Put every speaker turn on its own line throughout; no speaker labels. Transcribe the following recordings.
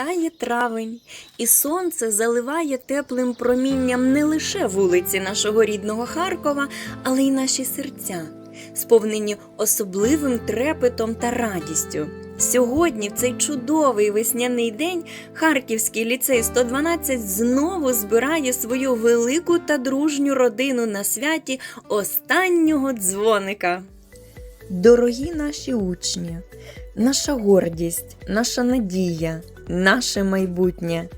Розквітає травень, і сонце заливає теплим промінням не лише вулиці нашого рідного Харкова, але й наші серця, сповнені особливим трепетом та радістю. Сьогодні, в цей чудовий весняний день, Харківський ліцей 112 знову збирає свою велику та дружню родину на святі останнього дзвоника. Дорогі наші учні, наша гордість, наша надія, наше майбутнє,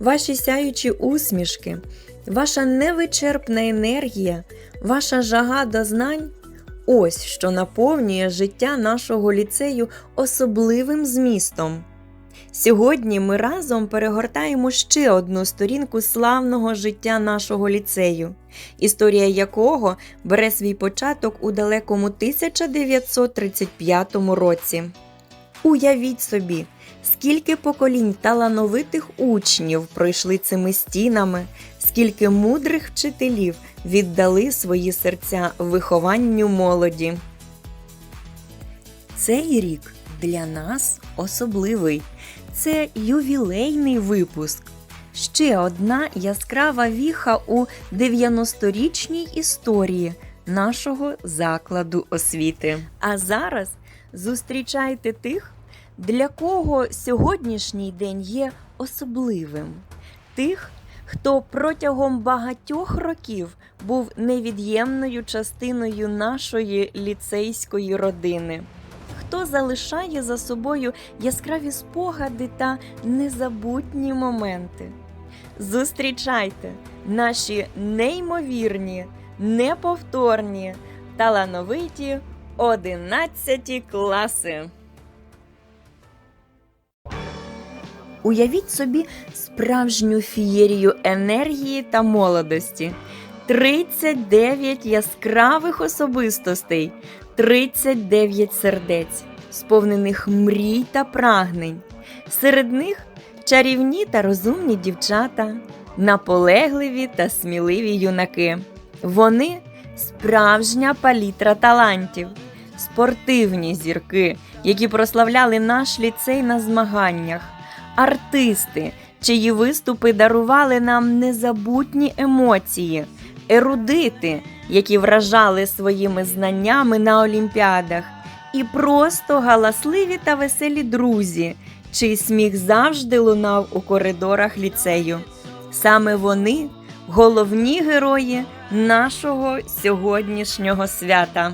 ваші сяючі усмішки, ваша невичерпна енергія, ваша жага до знань ось що наповнює життя нашого ліцею особливим змістом. Сьогодні ми разом перегортаємо ще одну сторінку славного життя нашого ліцею, історія якого бере свій початок у далекому 1935 році. Уявіть собі, скільки поколінь талановитих учнів пройшли цими стінами, скільки мудрих вчителів віддали свої серця вихованню молоді. Цей рік для нас особливий. Це ювілейний випуск. Ще одна яскрава віха у 90-річній історії нашого закладу освіти. А зараз зустрічайте тих, для кого сьогоднішній день є особливим, тих, хто протягом багатьох років був невід'ємною частиною нашої ліцейської родини хто залишає за собою яскраві спогади та незабутні моменти. Зустрічайте наші неймовірні, неповторні, талановиті 11 класи. Уявіть собі справжню фієрію енергії та молодості. 39 яскравих особистостей, 39 сердець, сповнених мрій та прагнень. Серед них чарівні та розумні дівчата, наполегливі та сміливі юнаки. Вони справжня палітра талантів, спортивні зірки, які прославляли наш ліцей на змаганнях, артисти, чиї виступи дарували нам незабутні емоції, ерудити, які вражали своїми знаннями на олімпіадах, і просто галасливі та веселі друзі, чий сміх завжди лунав у коридорах ліцею. Саме вони головні герої нашого сьогоднішнього свята.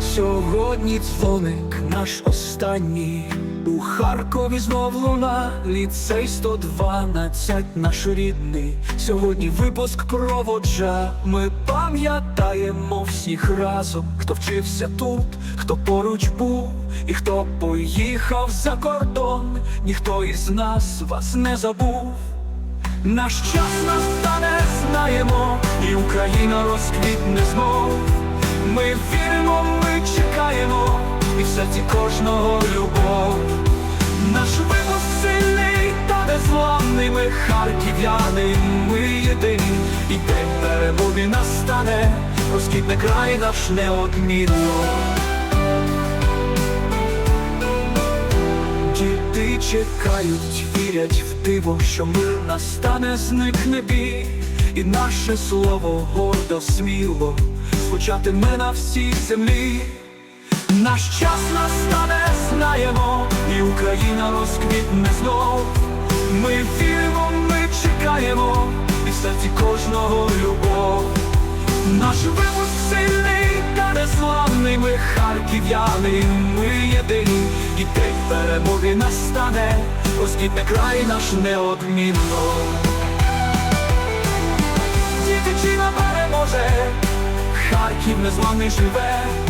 Сьогодні дзвоник наш останній Харкові знов луна, ліцей 112, наш рідний. Сьогодні випуск проводжа. Ми пам'ятаємо всіх разом, хто вчився тут, хто поруч був, і хто поїхав за кордон. Ніхто із нас вас не забув. Наш час настане, знаємо, і Україна розквітне знов. Ми віримо, ми чекаємо, і в серці кожного любов. Наш випуск сильний та незламний, ми харків'яни, ми єдині, і день перемоги настане, розквітне край наш неодмінно. Діти чекають, вірять в диво, що мир настане, зникне бій, і наше слово гордо, сміло звучатиме на всій землі. Наш час настане, знаємо, і Україна розквітне знов. Ми віримо, ми чекаємо, і в серці кожного любов. Наш випуск сильний та незламний, ми харків'яни, ми єдині, і день перемоги настане, розквітне край наш неодмінно. Діти переможе, Харків незламний живе.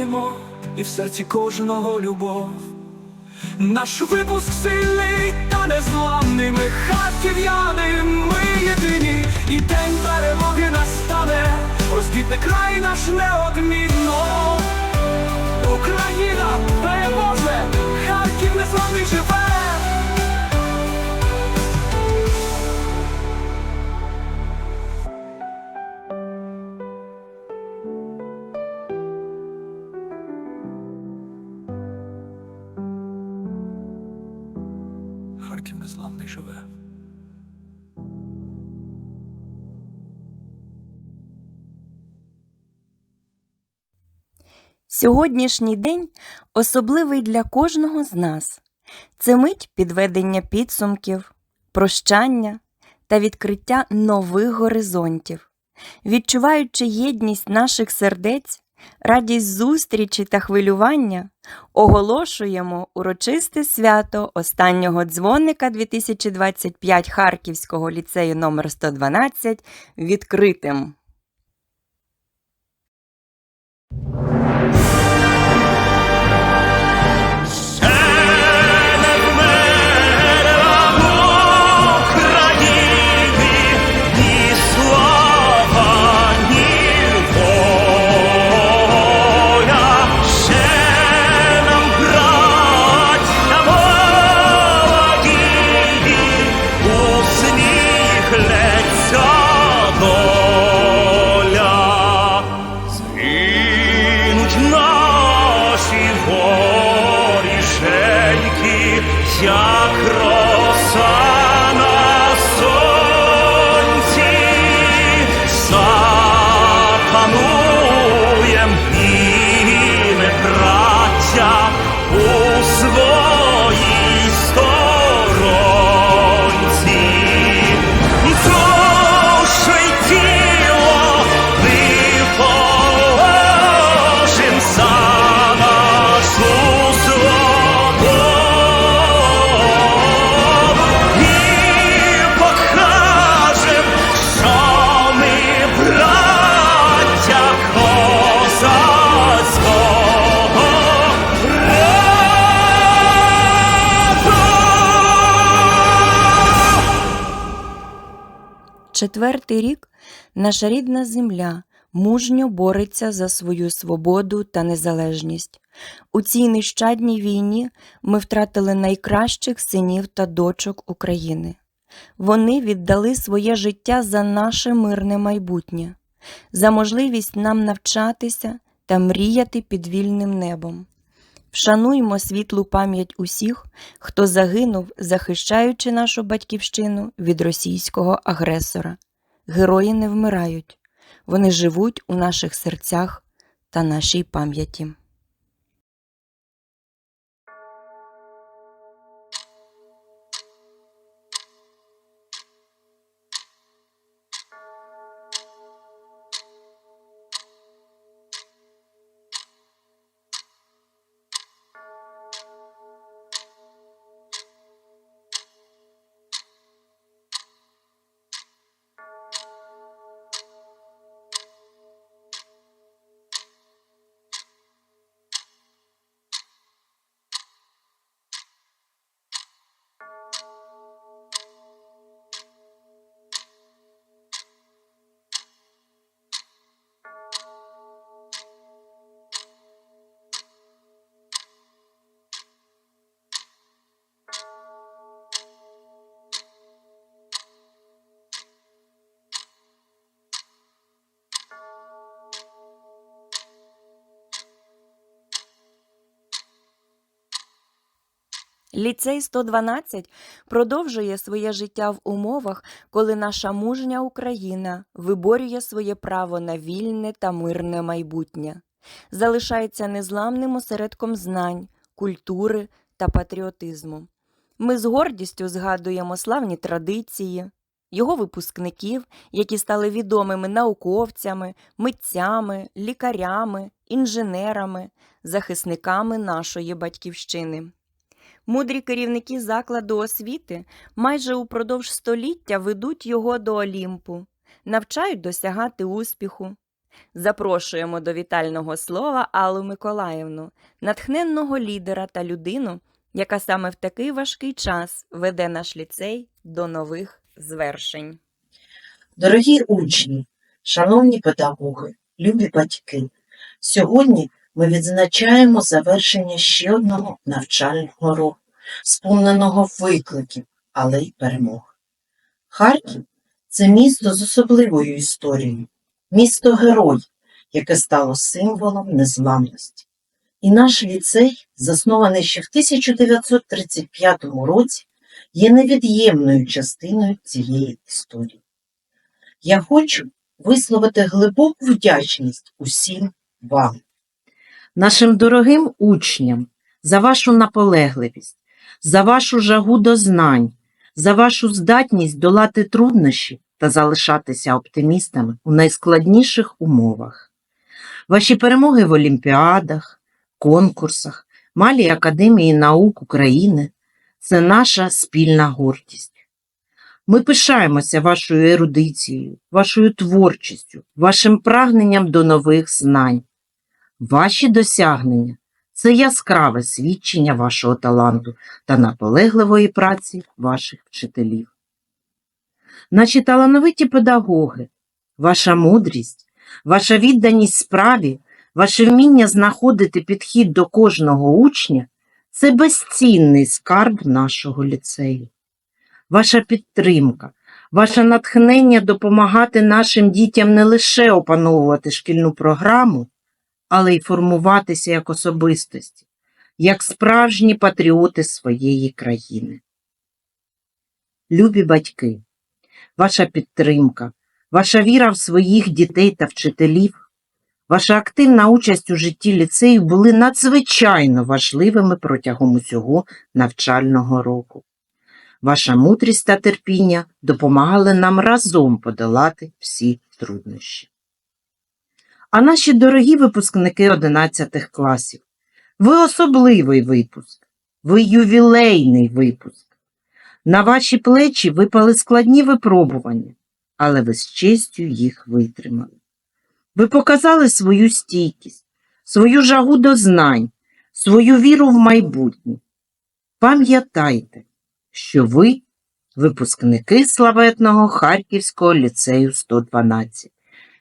Віримо, і в серці кожного любов.
Наш випуск сильний та незламний. Ми харків'яни, ми єдині, і день перемоги настане. Розквітне край наш неодмінно. Україна переможе, Харків незламний живе.
Сьогоднішній день особливий для кожного з нас. Це мить підведення підсумків, прощання та відкриття нових горизонтів. Відчуваючи єдність наших сердець, радість зустрічі та хвилювання, оголошуємо урочисте свято останнього дзвоника 2025 Харківського ліцею номер 112 відкритим. Четвертий рік наша рідна земля мужньо бореться за свою свободу та незалежність. У цій нещадній війні ми втратили найкращих синів та дочок України. Вони віддали своє життя за наше мирне майбутнє, за можливість нам навчатися та мріяти під вільним небом. Вшануймо світлу пам'ять усіх, хто загинув, захищаючи нашу батьківщину від російського агресора. Герої не вмирають, вони живуть у наших серцях та нашій пам'яті. Ліцей 112 продовжує своє життя в умовах, коли наша мужня Україна виборює своє право на вільне та мирне майбутнє, залишається незламним осередком знань, культури та патріотизму. Ми з гордістю згадуємо славні традиції, його випускників, які стали відомими науковцями, митцями, лікарями, інженерами, захисниками нашої батьківщини. Мудрі керівники закладу освіти майже упродовж століття ведуть його до Олімпу, навчають досягати успіху. Запрошуємо до вітального слова Аллу Миколаївну, натхненного лідера та людину, яка саме в такий важкий час веде наш ліцей до нових звершень.
Дорогі учні, шановні педагоги, любі батьки, сьогодні ми відзначаємо завершення ще одного навчального року, сповненого викликів, але й перемог. Харків це місто з особливою історією, місто герой, яке стало символом незламності. І наш ліцей, заснований ще в 1935 році, є невід'ємною частиною цієї історії. Я хочу висловити глибоку вдячність усім вам, нашим дорогим учням, за вашу наполегливість, за вашу жагу до знань, за вашу здатність долати труднощі та залишатися оптимістами у найскладніших умовах. Ваші перемоги в олімпіадах, конкурсах, Малій Академії наук України це наша спільна гордість. Ми пишаємося вашою ерудицією, вашою творчістю, вашим прагненням до нових знань. Ваші досягнення це яскраве свідчення вашого таланту та наполегливої праці ваших вчителів. Наші талановиті педагоги, ваша мудрість, ваша відданість справі, ваше вміння знаходити підхід до кожного учня це безцінний скарб нашого ліцею ваша підтримка, ваше натхнення допомагати нашим дітям не лише опановувати шкільну програму, але й формуватися як особистості, як справжні патріоти своєї країни. Любі батьки, ваша підтримка, ваша віра в своїх дітей та вчителів, ваша активна участь у житті ліцею були надзвичайно важливими протягом усього навчального року. Ваша мудрість та терпіння допомагали нам разом подолати всі труднощі. А наші дорогі випускники 11 класів, ви особливий випуск, ви ювілейний випуск. На ваші плечі випали складні випробування, але ви з честю їх витримали. Ви показали свою стійкість, свою жагу до знань, свою віру в майбутнє. Пам'ятайте, що ви випускники славетного Харківського ліцею 112,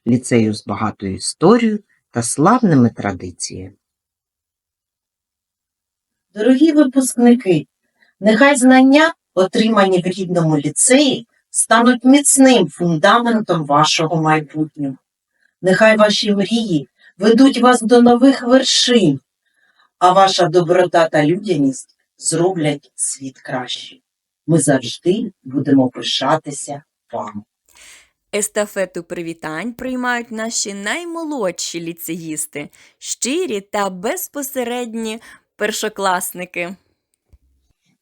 ліцею з багатою історією та славними традиціями. Дорогі випускники, нехай знання, отримані в рідному ліцеї, стануть міцним фундаментом вашого майбутнього. Нехай ваші мрії ведуть вас до нових вершин, а ваша доброта та людяність зроблять світ кращим. Ми завжди будемо пишатися вам.
Естафету привітань приймають наші наймолодші ліцеїсти, щирі та безпосередні першокласники.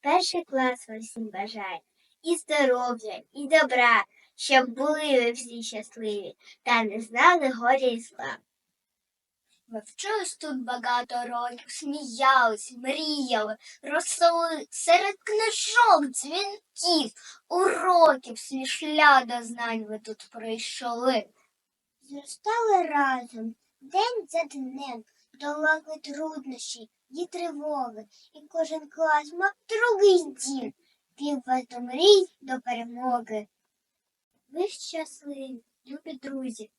Перший клас всім бажає і здоров'я, і добра, щоб були ви всі щасливі та не знали горя і зла. Ми вчились тут багато років, сміялись, мріяли, росли серед книжок, дзвінків, уроків, свій до знань ви тут пройшли. Зростали разом, день за днем, долали труднощі і тривоги, і кожен клас мав другий дім, вів вас до мрій до перемоги. Ви щасливі, любі друзі,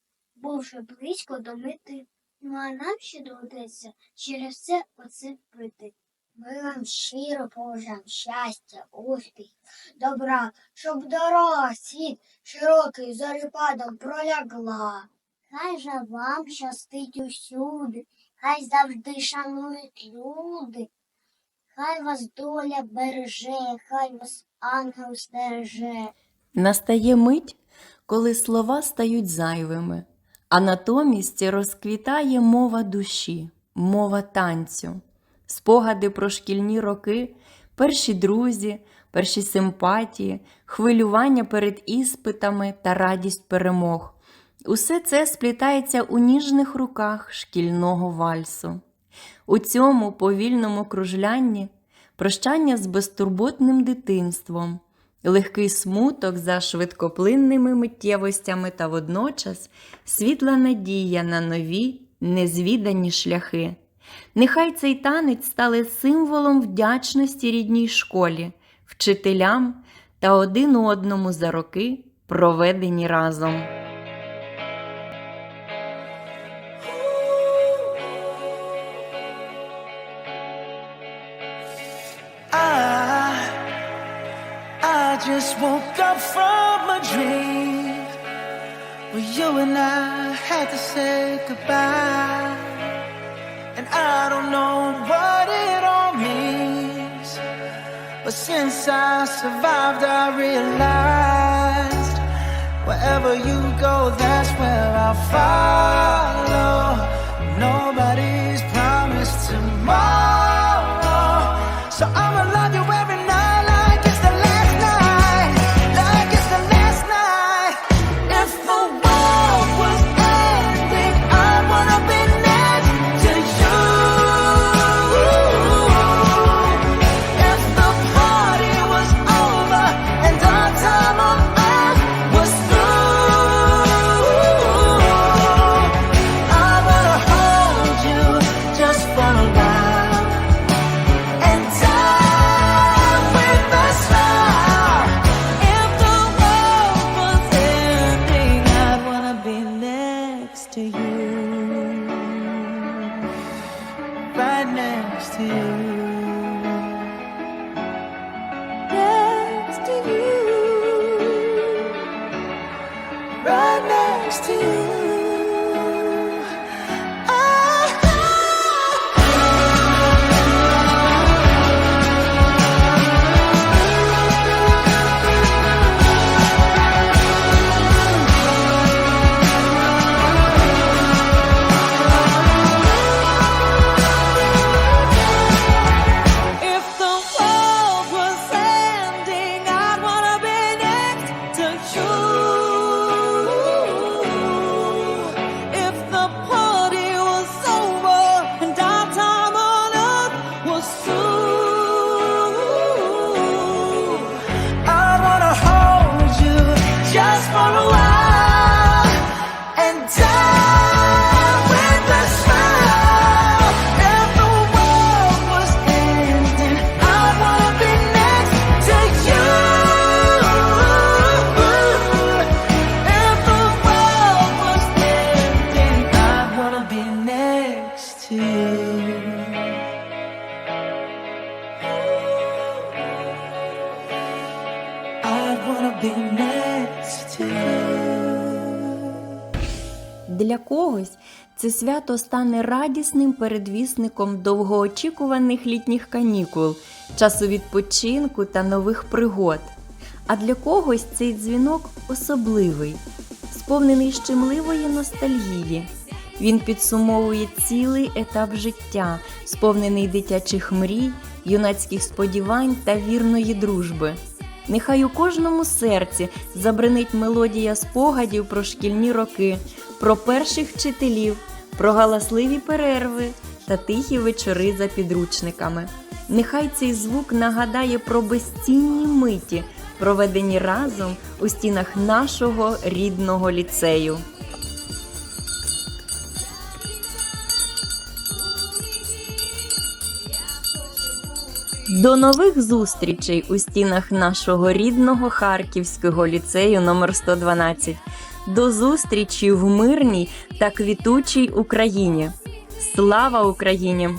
вже близько до мети. Ну а нам ще доведеться через це оце пити. Ми вам щиро побажаємо щастя, успіх, добра, щоб дорога світ широкий зорепадом пролягла. Хай же вам щастить усюди, хай завжди шанують люди. Хай вас доля береже, хай вас ангел стереже.
Настає мить, коли слова стають зайвими, а натомість розквітає мова душі, мова танцю, спогади про шкільні роки, перші друзі, перші симпатії, хвилювання перед іспитами та радість перемог. Усе це сплітається у ніжних руках шкільного вальсу. У цьому повільному кружлянні прощання з безтурботним дитинством, легкий смуток за швидкоплинними миттєвостями та водночас світла надія на нові, незвідані шляхи. Нехай цей танець стане символом вдячності рідній школі, вчителям та один одному за роки, проведені разом.
Just woke up from a dream where you and I had to say goodbye. And I don't know what it all means, but since I survived, I realized wherever you go, that's where I'll follow. Nobody's
це свято стане радісним передвісником довгоочікуваних літніх канікул, часу відпочинку та нових пригод. А для когось цей дзвінок особливий, сповнений щемливої ностальгії. Він підсумовує цілий етап життя, сповнений дитячих мрій, юнацьких сподівань та вірної дружби. Нехай у кожному серці забринить мелодія спогадів про шкільні роки, про перших вчителів, про галасливі перерви та тихі вечори за підручниками. Нехай цей звук нагадає про безцінні миті, проведені разом у стінах нашого рідного ліцею. До нових зустрічей у стінах нашого рідного Харківського ліцею номер 112. До зустрічі в мирній та квітучій Україні. Слава Україні!